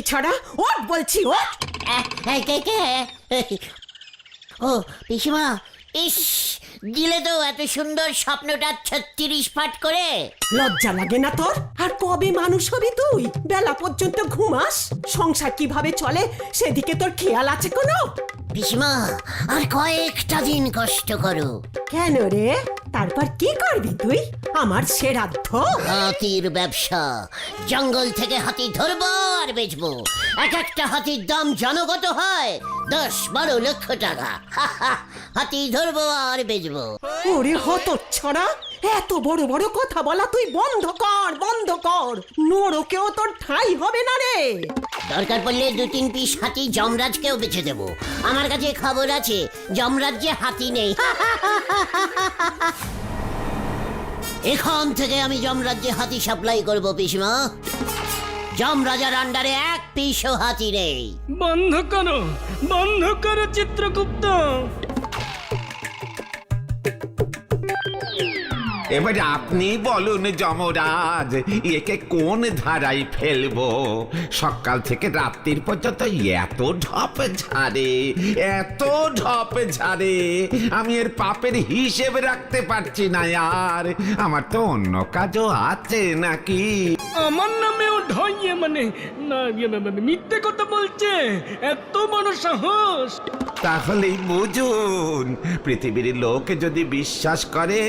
লক্ষ্মী ছাড়া ওট বলছি ওট কে কে? ও পিসিমা ইস দিলে তো এত সুন্দর স্বপ্নটা ছত্রিশ পাট করে। লজ্জা লাগে না তোর? আর কবে মানুষ হবি তুই? বেলা পর্যন্ত ঘুমাস? সংসার কীভাবে চলে সেদিকে তোর খেয়াল আছে কোনো? পিসিমা আর কয়েকটা দিন কষ্ট করো। কেন রে? তারপর কি করবি তুই? আমার সেরাধ্য। হাতির ব্যবসা জঙ্গল থেকে হাতি ধরবো। বেচবো এক একটা হাতির দাম জনগত হয় দশ বারো লক্ষ টাকা। হাতি ধরবো আর বেচবো। ওরে হত ছড়া এত বড় বড় কথা বলা তুই বন্ধ কর বন্ধ কর। নরকেও তোর ঠাই হবে না রে। দরকার পড়লে দু তিন পিস হাতি যমরাজকেও বেছে দেবো। আমার কাছে খবর আছে যমরাজ্যে হাতি নেই। এখন থেকে আমি যমরাজ্যে হাতি সাপ্লাই করব পিসমা। যমরাজার আন্ডারে এক পিসও হাতি নেই। বন্ধ করো বন্ধ করো চিত্রগুপ্ত। এবার আপনি বলুন যমরাজ একে কোন ধারায় ফেলব? সকাল থেকে রাত্রির পর্যন্ত এত ঢপ ঝাড়ে এত ঢপ ঝাড়ে আমি এর পাপের হিসেব রাখতে পারছি না আর আমার তো অন্য কাজও আছে নাকি? আমার নামেও ঢয়ে মানে না ইয়ে, মানে, মিথ্যে কথা বলছে এত বড় সাহস। তাহলেই বুঝুন পৃথিবীর লোক যদি বিশ্বাস করে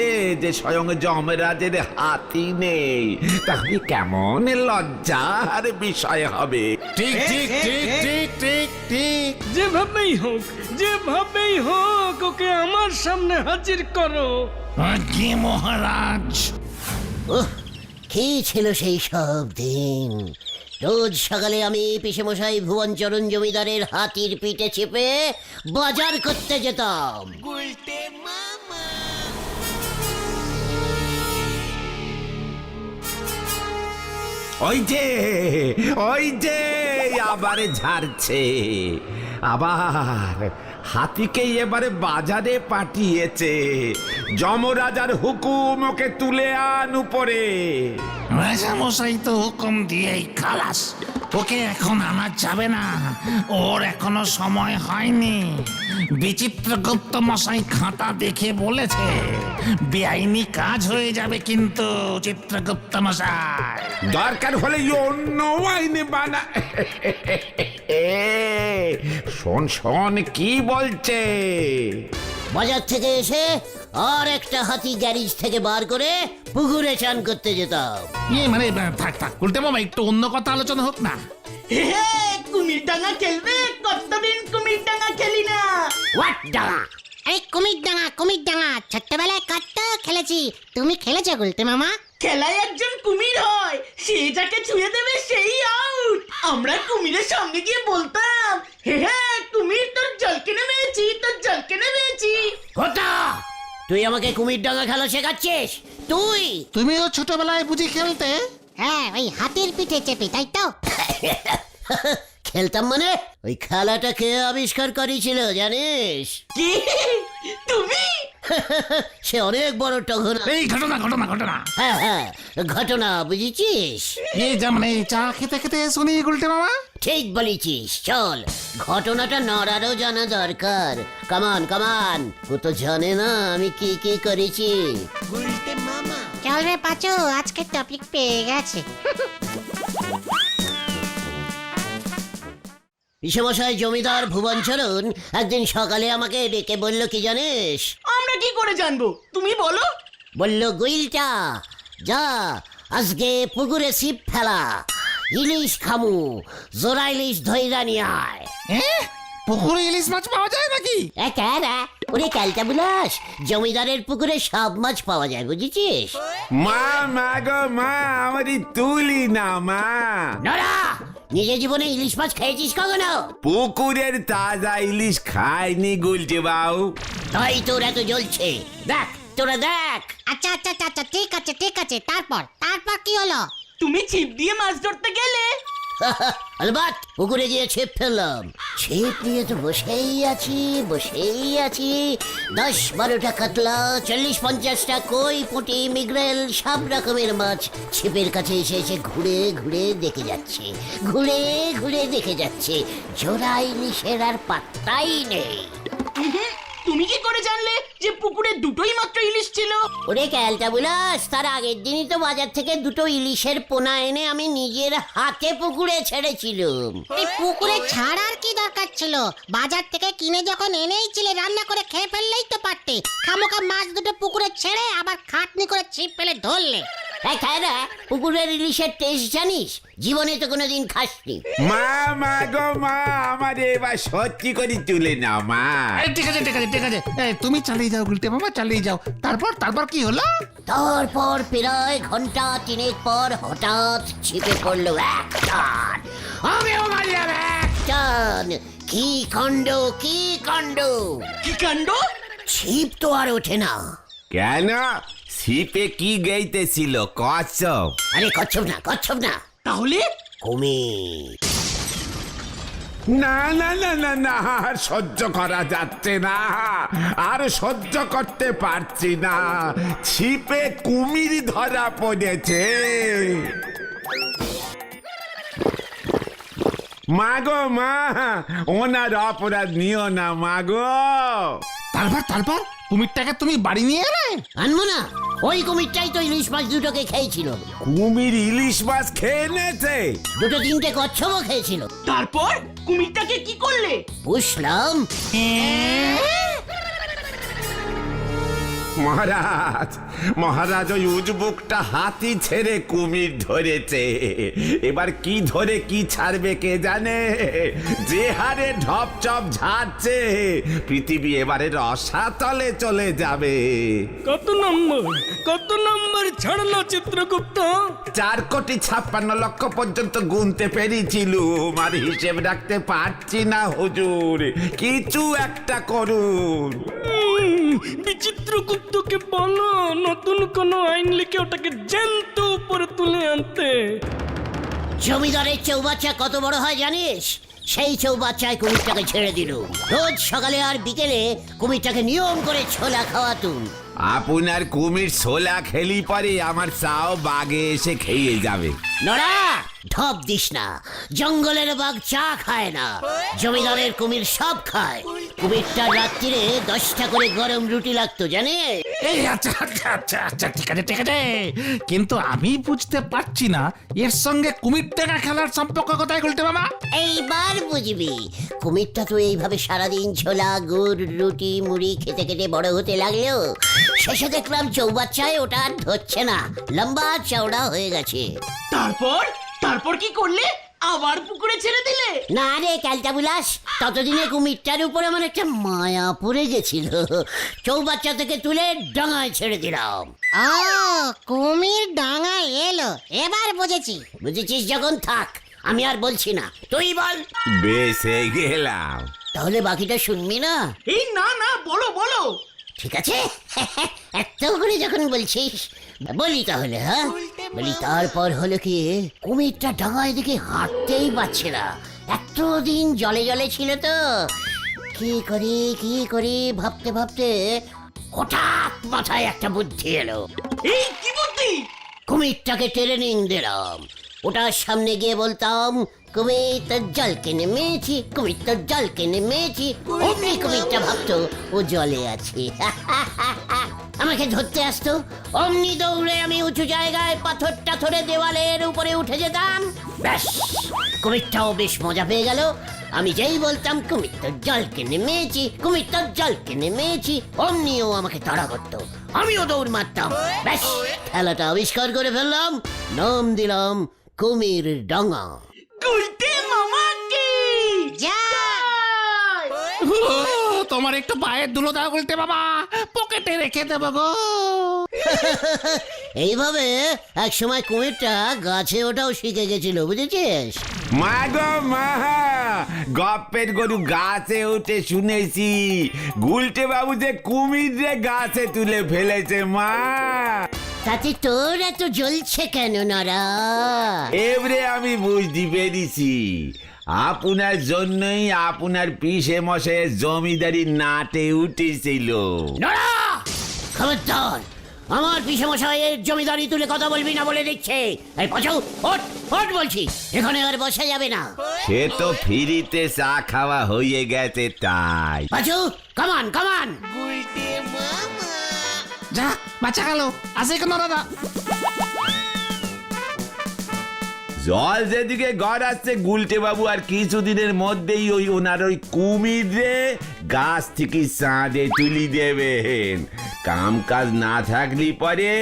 যে স্বয়ং যমরাজের হাতি নেই তাহলে কেমন লজ্জার বিষয় হবে? ঠিক ঠিক ঠিক ঠিক ঠিক ঠিক। যেভাবেই হোক যেভাবেই হোক ওকে আমার সামনে হাজির করো। আজ্ঞে মহারাজ। উহ, কি ছিল সেই সব দিন? রোজ সকালে আমি পিসেমশাই ভুবনচরণ জমিদারের হাতির পিঠে চেপে বাজার করতে যেতাম। ওই যে ওই যে আবার ঝাড়ছে। আবার হাতিকে এবারে বাজারে পাঠিয়েছে। যমরাজার হুকুম ওকে তুলে আন উপরে। রাজামশাই তো হুকুম দিয়েই খালাস। ওকে এখন আনা যাবে না। ওর এখনও সময় হয়নি। বিচিত্রগুপ্ত মশাই খাতা দেখে বলেছে, বেআইনি কাজ হয়ে যাবে কিন্তু চিত্রগুপ্ত মশাই দরকার হলে অন্য আইনে বানা। শোন শোন, কি বলছে? বাজার থেকে এসে আর একটা হাতি গ্যারেজ থেকে বার করে পুকুরে চান করতে যেতাম। ইয়ে মানে আহ, থাক থাক উল্টে মামা একটু অন্য কথা আলোচনা হোক না। হে কুমির ডাঙা খেলবে? কতদিন কুমির ডাঙা খেলি না? হোয়াট ডাঙা? আরে কুমির ডাঙা কুমির ডাঙা ছোট্টবেলায় কত খেলেছি। তুমি খেলেছো গুলতে মামা? খেলায় একজন কুমির হয় সে যাকে ছুঁয়ে দেবে সেই আউট আমরা কুমিরের সামনে গিয়ে বলতাম হ্যাঁ তুমি তোর জলকে কিনে মেরেছি তোর জলকে কিনে মেরেছি কোথা তুই আমাকে কুমির ডাঙা খেলা শেখাচ্ছিস? তুই? তুমিও ছোটবেলায় বুঝি খেলতে? হ্যাঁ ওই হাতির পিঠে চেপে তাই তো? খেলতাম মানে? ওই খেলাটা কে আবিষ্কার করেছিল জানিস? কি? তুমি? সে অনেক বড় টঘনা। এই ঘটনা ঘটনা ঘটনা। হ্যাঁ হ্যাঁ ঘটনা বুঝেছিস? এই যা মানে চা খেতে খেতে শুনি গুলটে মামা। ঠিক বলেছিস চল। ঘটনাটা নড়ারও জানা দরকার। কামান কামান ও তো জানে না আমি কি কি করেছি। চল রে পাচু আজকে টপিক পেয়ে গেছে। পিসেমশাই জমিদার ভুবনচরণ একদিন সকালে আমাকে ডেকে বলল কি জানিস? আমরা কি করে জানব? তুমি বলো। বলল গুইলটা যা আজকে পুকুরে ছিপ ফেলা ইলিশ খামু জোড়া ইলিশ ধৈরা নিয়ে আয়। এ? পুকুরে ইলিশ মাছ পাওয়া যায় নাকি? এ ক্যারা ওরে ক্যালটা বুলাস জমিদারের পুকুরে সব মাছ পাওয়া যায় বুঝেছিস? মা মা গো মা আমারই তুলি না মা। নরা নিজের জীবনে ইলিশ মাছ খেয়েছিস কখনো? পুকুরের তাজা ইলিশ খায়নি গুলছে বাউ। তাই তোর এত জ্বলছে। দেখ তোরা দেখ। আচ্ছা আচ্ছা আচ্ছা, আচ্ছা ঠিক আছে ঠিক আছে তারপর তারপর কি হলো? তুমি ছিপ দিয়ে মাছ ধরতে গেলে? আলবাত পুকুরে গিয়ে ছিপ ফেললাম। ছিপ নিয়ে তো বসেই আছি বসেই আছি। দশ বারোটা কাতলা, চল্লিশ পঞ্চাশটা কই পুঁটি, মিগরেল, সব রকমের মাছ ছিপের কাছে এসে এসে ঘুরে ঘুরে দেখে যাচ্ছে। ঘুরে ঘুরে দেখে যাচ্ছে। জোড়াই নিশের আর পাত্তাই নেই। তুমি কি করে জানলে যে পুকুরে দুটোই মাত্র ইলিশ ছিল? ওরে ক্যালটা বুলাস তার আগের দিনই তো বাজার থেকে দুটো ইলিশের পোনা এনে আমি নিজের হাতে পুকুরে ছেড়েছিলাম। এই পুকুরে ছাড়ার কি দরকার ছিল? বাজার থেকে কিনে যখন এনেইছিলে রান্না করে খেয়ে ফেললেই তো পারতে। খামোকা মাছ দুটো পুকুরে ছেড়ে আবার খাটনি করে ছিপ ফেলে ধরলে। এই খায় না পুকুরের ইলিশের টেস্ট জানিস? জীবনে তো কোনোদিন খাসনি। মা মা গো মা আমার এবার সত্যি করে তুলে নাও মা। এই, ঠিক আছে ঠিক আছে ঠিক আছে। এই, তুমি চালিয়ে যাও গুলটে মামা চালিয়ে যাও। তারপর তারপর কি হলো? তারপর প্রায় ঘণ্টা তিনেক পর হঠাৎ ছিপে পড়ল এক টান আমিও মারলাম এক টান কি কাণ্ড কি কাণ্ড? কি কাণ্ড? ছিপ তো আর ওঠে না। কেন? ছিপে কি গেইতেছিল? কচ্ছপ। আরে কচ্ছপ না কচ্ছপ না। তাহলে? কুমির না না না না না আর সহ্য করা যাচ্ছে না। আর সহ্য করতে পারছি না। ছিপে কুমির ধরা পড়েছে। মাগো মা ওনার অপরাধ নিও না মাগো। তারপর তারপর? কুমিরটাকে তুমি বাড়ি নিয়ে এলে? আনব না। ওই কুমিরটাই তো ইলিশ মাছ দুটোকে খেয়েছিল। কুমির ইলিশ মাছ খেয়ে নেছে। দুটো তিনটে কচ্ছপও খেয়েছিল। তারপর কুমিরটাকে কি করলে? বুঝলাম মহারাজ মহারাজ ওই উজবুকটা হাতি ছেড়ে কুমির ধরেছে। এবার কি ধরে কি ছাড়বে কে জানে? যে হারে ঢপ চপ ঝাড়ছে পৃথিবী এবারে রসাতলে চলে যাবে। কত নম্বর কত নম্বর ছাড়লো চিত্রগুপ্ত? চার কোটি ছাপ্পান্ন লক্ষ পর্যন্ত গুনতে পেরেছিলুম আর হিসেব রাখতে পারছি না হুজুর। কিছু একটা করুন। বিচিত্রগুপ্তকে বলো নতুন কোনো আইন লিখে ওটাকে জ্যান্ত উপরে তুলে আনতে। জমিদারের চৌবাচ্চা কত বড় হয় জানিস? সেই চৌবাচ্চায় কুমিরটাকে ছেড়ে দিল। রোজ সকালে আর বিকেলে কুমিরটাকে নিয়ম করে ছোলা খাওয়াতুম। আপনার কুমির ছোলা খেলি পারে আমার চাও বাগে এসে খেয়ে যাবে। নড়া! ঢপ দিস না। জঙ্গলের বাঘ চা খায় না। জমিদারের কুমির সব খায়। কুমিরটা রাত্রিরে দশটা করে গরম রুটি লাগতো জানিস এই আচ্ছা আচ্ছা আচ্ছা আচ্ছা ঠিক আছে ঠিক আছে। কিন্তু আমি বুঝতে পারছি না এর সঙ্গে কুমির টেকা খেলার সম্পর্ক কোথায় মামা? এইবার বুঝবি। কুমিরটা তো এইভাবে সারাদিন ছোলা গুড় রুটি মুড়ি খেতে খেতে বড় হতে লাগল। শেষে দেখলাম চৌবাচ্চায় ওটা আর ধরছে না। লম্বা চওড়া হয়ে গেছে। তারপর? তারপর কি করলে? আবার পুকুরে ছেড়ে দিলে? না রে ক্যালটা বুলাস। ততদিনে কুমিরটার উপর আমার একটা মায়া পড়ে গেছিল। চৌবাচ্চা থেকে তুলে ডাঙায় ছেড়ে দিলাম। ও কুমির ডাঙা এলো। এবার বুঝেছি। বুঝেছিস যখন? থাক আমি আর বলছি না। তুই বল। বেসে গেলাম। তাহলে বাকিটা শুনবি না? এই না না বলো বলো। ঠিক আছে? এত করে যখন বলছিস বলি তাহলে হ্যাঁ? বলি তারপর হলো কি কুমিরটা ডাঙায় দিকে হাঁটতেই পারছে না। এতদিন জলে জলে ছিল তো। কি করি কি করি ভাবতে ভাবতে হঠাৎ মাথায় একটা বুদ্ধি এলো। এই কি বুদ্ধি? কুমিরটাকে ট্রেনিং দিলাম। ওটার সামনে গিয়ে বলতাম কুমির তোর জলকে নেমেছি কুমির তোর জলকে নেমেছি, অমনি কুমিরটা ভাবতো ও জলে আছে। আমাকে ধরতে আসতো, অমনি দৌড়ে আমি উঁচু জায়গায় পাথর টাথরে দেওয়ালের উপরে উঠে যেতাম। ব্যাস, কুমিরটাও বেশ মজা পেয়ে গেল। আমি যেই বলতাম কুমির তোর জলকে নেমেছি কুমির তোর জলকে নেমেছি, অমনিও আমাকে তাড়া করতো আমিও দৌড় মারতাম। ব্যাস, খেলাটা আবিষ্কার করে ফেললাম, নাম দিলাম কুমির ডাঙা গুলতে মামাকে যা তোমার একটু পায়ের ধুলো দাও গুলটে বাবা। পকেটে রেখে দেবো গো। এইভাবে এক সময় কুমিরটা গাছে ওঠাও শিখে গেছিল বুঝেছিস? মা গো মা! গপ্পের গরু গাছে উঠে শুনেছি। গুলটে বাবু যে কুমির রে গাছে তুলে ফেলেছে মা! তাতে তোর এত জ্বলছে কেন নরা? এবারে আমি বুঝতে পেরেছি। আপনার জন্যই আপনার পিসে মশে জমিদারি নাটে উঠেছিল। নরা! খবরদার আমার পিসে মশাইয়ের জমিদারি তুলে কথা বলবি না বলে দিচ্ছে। এই পাচু ওট ওট বলছি এখানে আর বসা যাবে না। সে তো ফিরিতে চা খাওয়া হয়ে গেছে তাই। পাচু কামান কামান যা বাঁচা গেল। আসে কেন দাদা? জল যেদিকে গড়াচ্ছে গুলটে বাবু আর কিছুদিনের মধ্যেই ওই ওনার ওই কুমিরে গাছ থেকে চাঁদে তুলি দেবেন। কাম কাজ না থাকলে পরে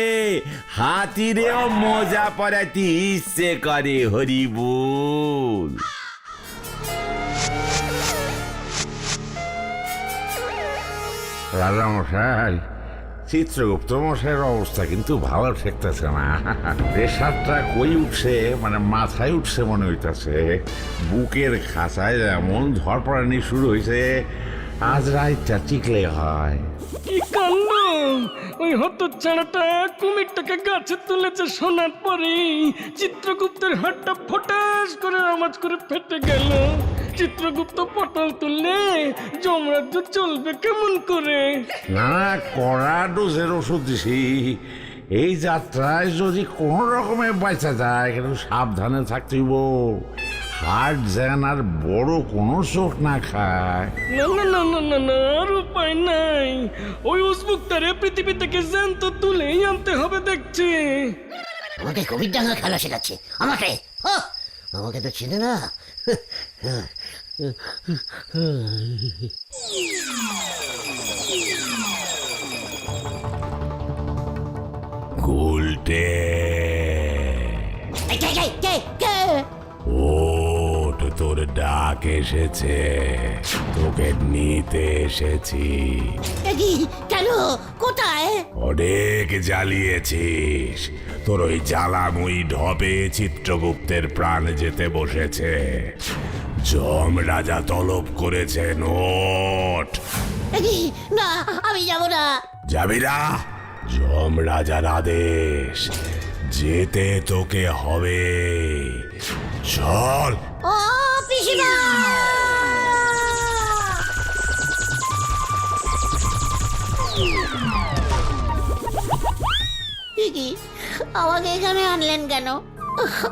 হাতিরেও মজা পড়াতে ইচ্ছে করে হরিবুল। রাজামশাই চিত্রগুপ্ত মশাইয়ের অবস্থা কিন্তু ভালো ঠেকতেছে না। প্রেশারটা কই উঠছে মানে মাথায় উঠছে মনে হইতাছে। বুকের খাঁচায় যেমন ধরপড়ানি শুরু হয়েছে আজ রাতটা টিকলে হয়। কি কাণ্ড? ওই হত ছাড়াটা কুমিরটাকে গাছে তুলেছে শোনার পরেই চিত্রগুপ্তের হাতটা ফটাস করে আওয়াজ করে ফেটে গেল। চিত্রগুপ্ত পটল তুললে যমরাজ্য চলবে কেমন করে? না কড়া ডোজের ওষুধ দিছি। এই যাত্রায় যদি কোনো রকমে বাঁচা যায় কিন্তু সাবধানে থাকতেইব হার্ট যেন আর বড় কোনো চোখ না খায়। না না না না না না আর উপায় নাই। ওই উসবুকটারে পৃথিবী থেকে জ্যান্ত তুলেই আনতে হবে দেখছি। আমাকে কবির ডাঙ্গা খেলা শেখাচ্ছে। আমাকে হ! আমাকে তো চিনে না। গুলটে এই, কে কে কে কে ওট তোর ডাক এসেছে তোকে নিতে এসেছি। কি? কেন? কোথায়? অনেক জ্বালিয়েছিস। তোর ওই জ্বালাময়ী ঢপে চিত্রগুপ্তের প্রাণ যেতে বসেছে। যম রাজা তলব করেছে নোট। না আমি যাব না। যাবি না? যম রাজার আদেশ যেতে তোকে হবে। চল। ও পিসিমা! কি আমাকে এখানে আনলেন কেন?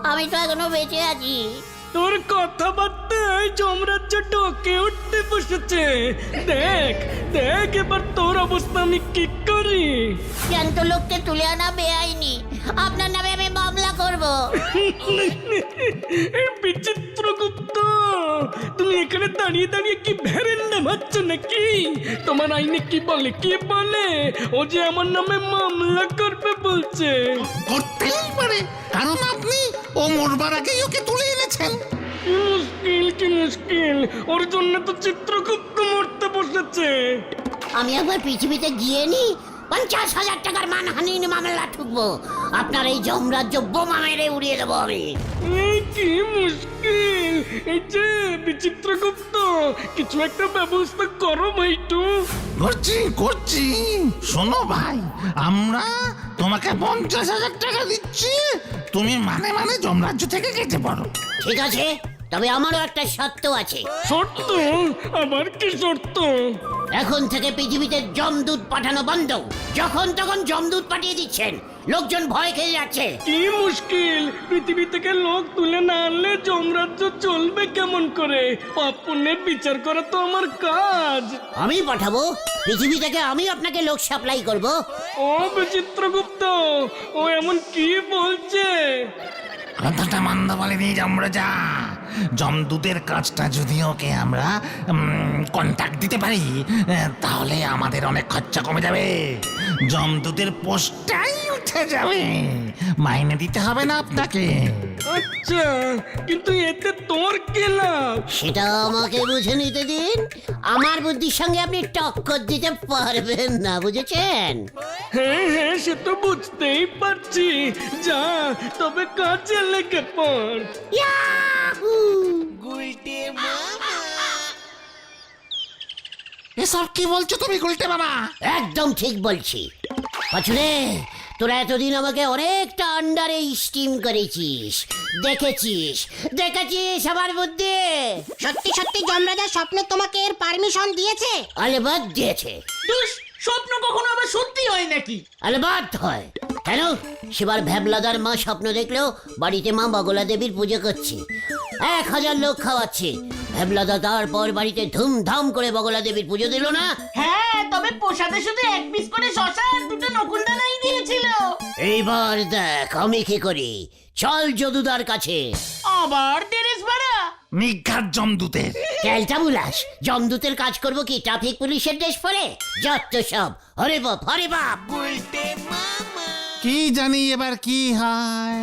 আমি তো এখনও বেঁচে আছি। তোর কথাবার্তায় যমরাজ্য ডকে উঠতে বসেছে। দেখ দেখ এবার তোর অবস্থা আমি কি করি? জ্যান্ত লোককে তুলে আনা বেআইনি। আপনার নামে আমি মামলা করব। এই বিচিত্র গুপ্ত তুমি এখানে দাঁড়িয়ে দাঁড়িয়ে কি ভেরেন্ডা ভাবছ নাকি? তোমার আইনে কি বলে কি বলে? ও যে আমার নামে মামলা করবে বলছে। করতেই পারে কারণ আপনি ও মরবার আগেই ওকে তুলে এনেছেন। মুশকিল কি মুশকিল? ওর জন্য তো চিত্রগুপ্ত মরতে বসেছে। আমি একবার পৃথিবীতে গিয়ে নি পঞ্চাশ হাজার টাকার মানহানির মামলা ঠুকবো। আপনার এই যমরাজ্য বোমা মেরে উড়িয়ে দেবো আমি। এই কি মুশকিল? এই যে বিচিত্রগুপ্ত কিছু একটা ব্যবস্থা করো ভাইটু করছি করছি। শোনো ভাই আমরা তোমাকে পঞ্চাশ হাজার টাকা দিচ্ছি। তুমি মানে মানে যমরাজ্য থেকে কেটে পড়ো। ঠিক আছে তবে আমারও একটা শর্ত আছে। শর্ত? আবার কি শর্ত? এখন থেকে পৃথিবীতে জমদূত পাঠানো বন্ধ। যখন তখন জমদূত পাঠিয়ে দিচ্ছেন। লোকজন ভয় খেয়ে যাচ্ছে। কি মুশকিল? পৃথিবী থেকে লোক তুলে না আনলে যমরাজ্য চলবে কেমন করে? পাপ পুণ্যের বিচার করা তো আমার কাজ। আমি পাঠাবো। পৃথিবী থেকে আমি আপনাকে লোক সাপ্লাই করব। ও বিচিত্রগুপ্ত ও এমন কি বলছে? কথাটা মন্দ বলেনি যমরাজা। জমদূতের কাজটা যদি ওকে আমরা কন্ট্যাক্ট দিতে পারি, তাহলে আমাদের অনেক খরচা কমে যাবে। জমদূতের পোস্টটাই উঠে যাবে। মাইনে দিতে হবে না আপনাকে। আচ্ছা কিন্তু এতে তোর কি লাভ? সেটা আমাকে বুঝে নিতে দিন। আমার বুদ্ধির সঙ্গে আপনি টক্কর দিতে পারবেন না বুঝেছেন? হ্যাঁ হ্যাঁ সে তো বুঝতেই পারছি। যা তবে কাজে লেগে পড়। ইয়াহু! এসব কি বলছো তুমি গুলটে মামা? একদম ঠিক বলছি। পাচুরে তোরা এতদিন আমাকে অনেকটা আন্ডারে স্টিম করেছিস। দেখেছিস? দেখেছিস আমার বুদ্ধি? সত্যি সত্যি যমরাজার স্বপ্নে তোমাকে এর পারমিশন দিয়েছে? আলেবাদ দিয়েছে। দুস স্বপ্ন কখনো আবার সত্যি হয় নাকি? আলেবাদ হয়। কেন? সেবার ভ্যাবলাদার মা স্বপ্ন দেখল বাড়িতে মা বগলা দেবীর পুজো করছে। এক হাজার লোক খাওয়াচ্ছে। ভ্যাবলাদা তারপর বাড়িতে ধুমধাম করে বগলা দেবীর পুজো দিল না? হ্যাঁ তবে প্রসাদে শুধু এক পিস করে শশা আর দুটো দিয়েছিল। এইবার দেখ আমি কি করি? চল যদুদার কাছে। আবার তেরেস ভাড়া। নিঘাত জমদূতের ক্যালটা বুলাস জমদূতের কাজ করব কি? ট্রাফিক পুলিশের ড্রেস পরে? যত সব হরে বাপ হরে বাপ। কি জানি এবার কি হয়?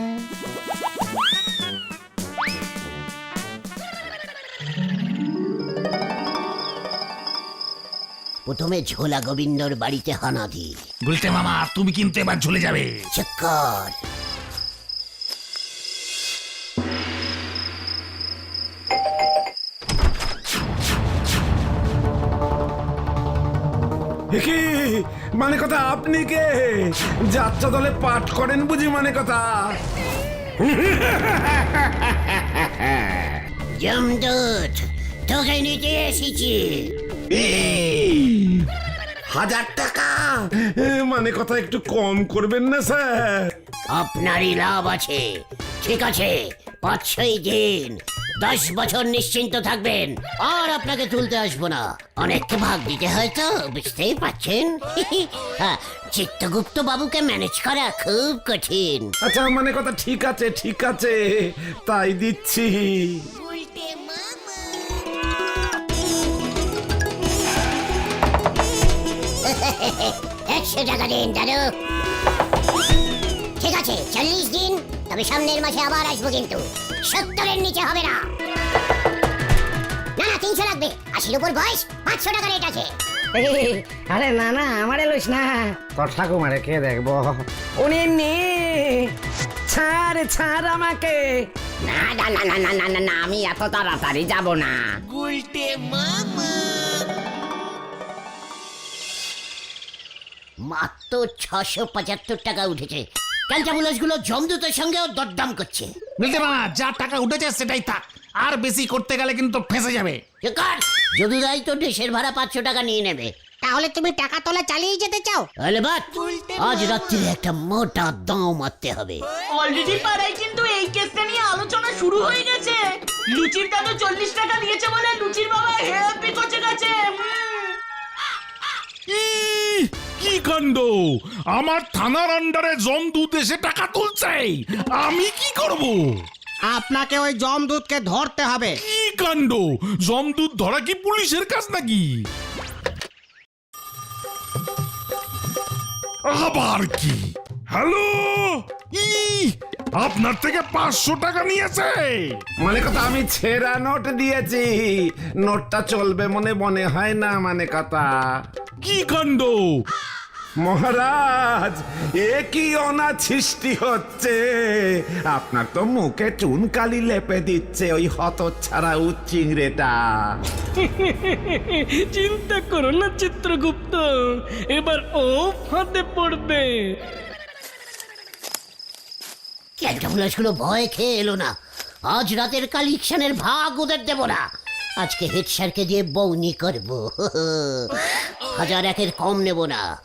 প্রথমে ঝোলা গোবিন্দর বাড়িতে হানা দি গুলতে মামা তুমি কিন্তু এবার ঝুলে যাবে। চক্কর কি? মানে কথা আপনি কে? যাত্রা দলে পাঠ করেন বুঝি মানে কথা? জমদূত তোকে নিতে এসেছি। হাজার টাকা। মানে কথা একটু কম করবেন না স্যার? আপনারই লাভ আছে। ঠিক আছে পাঁচ ছয় দিন। দশ বছর নিশ্চিন্ত থাকবেন। আর আপনাকে তুলতে আসব না। অনেককে ভাগ দিতে হয় তো বুঝতেই পারছেন? হ্যাঁ, চিত্তগুপ্ত বাবুকে ম্যানেজ করা খুব কঠিন। আচ্ছা মানে কথা ঠিক আছে ঠিক আছে। তাই দিচ্ছি। একশো টাকা দিন দাদু। তবে সামনের মাসে আবার আসব কিন্তু। সত্তরের নিচে হবে না। না না তিনশো লাগবে। আশির উপর বয়স পাঁচশো টাকা রেট আছে। আরে না না না। কে উনি ছাড় ছাড় আমাকে। না না না না না না না আমি এত তাড়াতাড়ি যাব না। গুলটে মামা। মাত্র ছশো পঁচাত্তর টাকা উঠেছে। ক্যালচাবুলাসগুলো জমদূতের সঙ্গেও দরদাম করছে। গুলতে মামা যা টাকা উঠেছে সেটাই থাক। আর বেশি করতে গেলে কিন্তু ফেঁসে যাবে। কার? যদুদাই তো দেশের ভাড়া পাঁচশো টাকা নিয়ে নেবে। তাহলে তুমি টাকা তোলা চালিয়ে যেতে চাও? তাহলে বাদ আজ রাত্রিরে একটা মোটা দাও মারতে হবে। অলরেডি পাড়ায় কিন্তু এই কেসটা নিয়ে আলোচনা শুরু হয়ে গেছে। লুচির দাদু চল্লিশ টাকা দিয়েছে বলে লুচির বাবা হ্যাপি করছে গেছে। কি কাণ্ড? আমার থানার আন্ডারে জমদূত এসে টাকা তুলছে। আমি কি করব? আপনাকে ওই জমদূতকে ধরতে হবে। কি কাণ্ড? জমদূত ধরা কি পুলিশের কাজ নাকি? আবার কি? হ্যালো ই আপনার থেকে পাঁচশো টাকা নিয়েছে। মানে কথা আমি ছেঁড়া নোট দিয়েছি। নোটটা চলবে মনে মনে হয় না মানে কথা? কি কাণ্ড? মহারাজ এ কি অনাছিষ্টি হচ্ছে? আপনার তো মুখে চুনকালি লেপে দিচ্ছে ওই হত ছাড়া উচ্চিংড়েটা চিন্তা করো না চিত্রগুপ্ত। এবার ও ফাঁদে পড়বে। ক্যালচাবুলাসগুলো ভয় খেয়ে এলো না? আজ রাতের কালেকশনের ভাগ ওদের দেব না। আজকে হেড স্যারকে দিয়ে বৌনি করব। হাজার একের কম নেব না।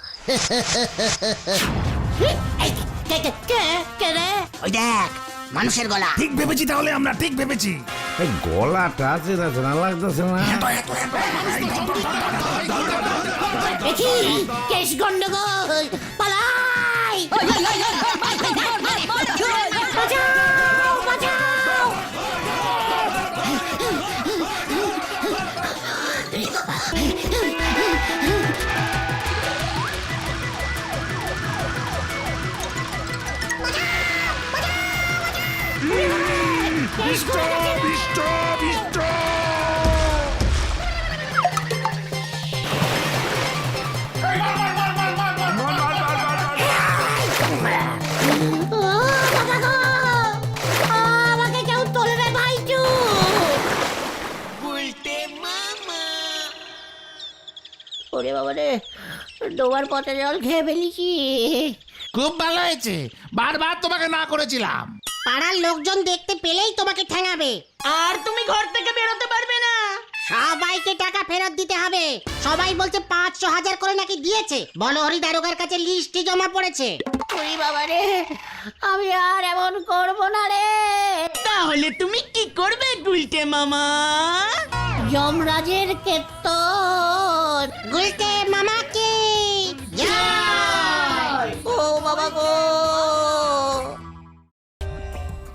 ওই দেখ মানুষের গলা ঠিক ভেবেছি তাহলে আমরা ঠিক ভেবেছি। এই গলাটা চেনা জানা লাগতেছে না। দেখি কেশ গন্ডগোল। পালাই। ওরে বাবা রে, ডোবার পথে জল খেয়ে ফেলেছি। খুব ভালো হয়েছে, বারবার তোমাকে না করেছিলাম। পাড়ার লোকজন দেখতে পেলেই তোমাকে ঠ্যাঙাবে আর তুমি ঘর থেকে বেরোতে পারবে না। সবাইকে টাকা ফেরত দিতে হবে। সবাই বলছে পাঁচশো হাজার করে নাকি দিয়েছে। বলো বনহরি দারোগার কাছে লিস্টই জমা পড়েছে। ওরে বাবা রে আমি আর এমন করব না রে। তাহলে তুমি কি করবে গুলটে মামা? যমরাজের কেতন গুলতে মামাকে